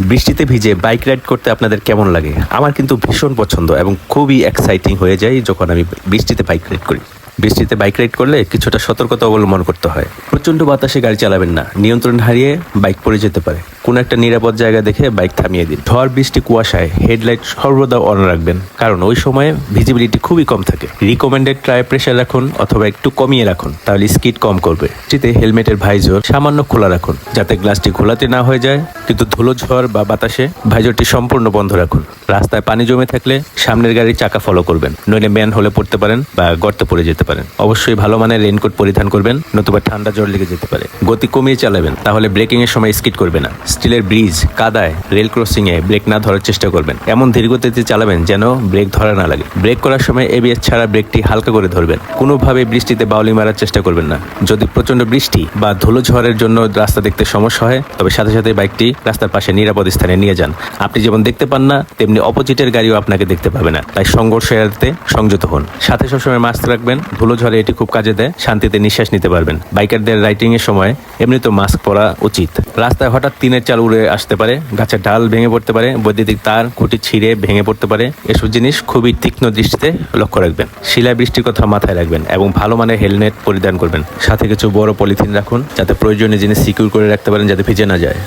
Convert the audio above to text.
বৃষ্টিতে ভিজে bike ride করতে আপনাদের কেমন লাগে? আমার কিন্তু ভীষণ পছন্দ এবং খুবই এক্সাইটিং হয়ে যায় যখন আমি বৃষ্টিতে বাইক রাইড করি। বৃষ্টিতে বাইক রাইড করলে কিছুটা সতর্কতা অবলম্বন করতে হয়। প্রচণ্ড বাতাসে গাড়ি চালাবেন না, নিয়ন্ত্রণ হারিয়ে বাইক পড়ে যেতে পারে। কোনো একটা নিরাপদ জায়গা দেখে বাইক থামিয়ে দিন। ঝড়, বৃষ্টি, কুয়াশায় হেডলাইট সর্বদা অন রাখবেন, কারণ ওই সময় ভিজিবিলিটি খুবই কম থাকে। রিকমেন্ডেড ট্রাই প্রেশার রাখুন অথবা একটু কমিয়ে রাখুন, তাহলে স্কিড কম করবে। বৃষ্টিতে হেলমেটের ভাইজর সামান্য খোলা রাখুন, যাতে গ্লাসটি খোলাতে না হয়ে যায়, কিন্তু ধুলো, ঝড় বা বাতাসে ভাইজরটি সম্পূর্ণ বন্ধ রাখুন। রাস্তায় পানি জমে থাকলে সামনের গাড়ির চাকা ফলো করবেন, নইলে ম্যান হলে পড়তে পারেন বা গর্তে পড়ে যেতে পারেন। অবশ্যই ভালো মানের রেইনকোট পরিধান করবেন, নতুবা ঠান্ডা জ্বর লেগে যেতে পারে। গতি কমিয়ে চালাবেন, তাহলে ব্রেকিং এর সময় স্কিড করবে না। স্টিলের ব্রিজ কাদায় রেল ক্রসিং এ ব্রেক না ধরার চেষ্টা করবেন। এমন ধীরগতিতে চালাবেন যেন ব্রেক ধরা না লাগে। ব্রেক করার সময় এবিএস ছাড়া ব্রেকটি হালকা করে ধরবেন। কোনোভাবে বৃষ্টিতে বাউলি মারার চেষ্টা করবেন না। যদি প্রচণ্ড বৃষ্টি বা ধুলো ঝড়ের জন্য রাস্তা দেখতে সমস্যা হয়, তবে সাথে সাথে বাইকটি রাস্তার পাশে নিরাপদ স্থানে নিয়ে যান। আপনি যেমন দেখতে পান না, তেমনি অপোজিটের গাড়িও আপনাকে দেখতে পাবে না। তাই সংঘর্ষ এড়াতে সংযত হন। সাথে সবসময় মাস্ক রাখবেন ধুলো ঝড়ে এটি খুব কাজে দেয়, শান্তিতে নিঃশ্বাস নিতে পারবেন। বাইকারদের রাইডিং এর সময় এমনি তো মাস্ক পরা উচিত। রাস্তায় হঠাৎ তিনের চাল উড়ে আসতে পারে, গাছের ডাল ভেঙে পড়তে পারে, বৈদ্যুতিক তার, খুঁটি ছিঁড়ে ভেঙে পড়তে পারে, এসব জিনিস খুবই তীক্ষ্ণ দৃষ্টিতে লক্ষ্য রাখবেন। শিলা বৃষ্টির কথা মাথায় রাখবেন এবং ভালো মানের হেলমেট পরিধান করবেন। সাথে কিছু বড় পলিথিন রাখুন, যাতে প্রয়োজনীয় জিনিস সিকিউর করে রাখতে পারেন, যাতে ভিজে না যায়।